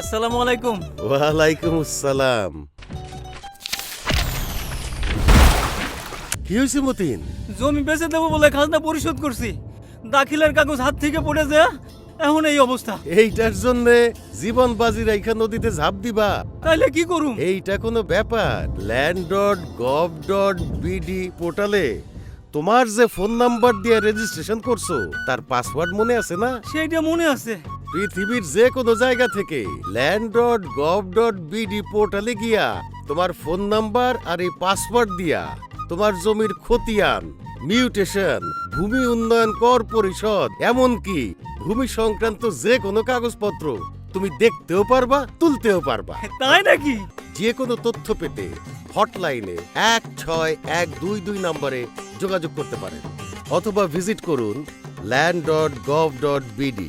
আসসালামু আলাইকুম। ওয়ালাইকুম আসসালাম। কি হয়েছে মতিন? জমি বেচে দেবো বলে খাজনা পরিশোধ করছি। দাখিলের কাগজ হাত থেকে পড়ে যায় এখন এই অবস্থা। এইটার জন্য জীবন বাজি রাইখা নদীতে ঝাঁপ দিবা। তাইলে কি করুম? এইটা কোনো ব্যাপার। Land dot gov dot BD পোর্টালে তোমার যে ফোন নাম্বার দিয়ে রেজিস্ট্রেশন করছ তার পাসওয়ার্ড মনে আছে না? সেইটা মনে আছে। পৃথিবীর যে কোনো জায়গা থেকে land dot gov dot BD পোর্টালে গিয়া তোমার ফোন নাম্বার আর এই পাসওয়ার্ড দিয়া তোমার জমির খতিয়ান মিউটেশন ভূমি উন্নয়ন কর পরিষদ এমনকি ভূমি সংক্রান্ত যে কোনো কাগজপত্র তুমি দেখতেও পারবা তুলতেও পারবা। তাই নাকি? যে কোনো তথ্য পেতে হটলাইনে এক ছয় এক দুই দুই নম্বরে যোগাযোগ করতে পারেন। অথবা ভিজিট করুন land dot gov dot BD.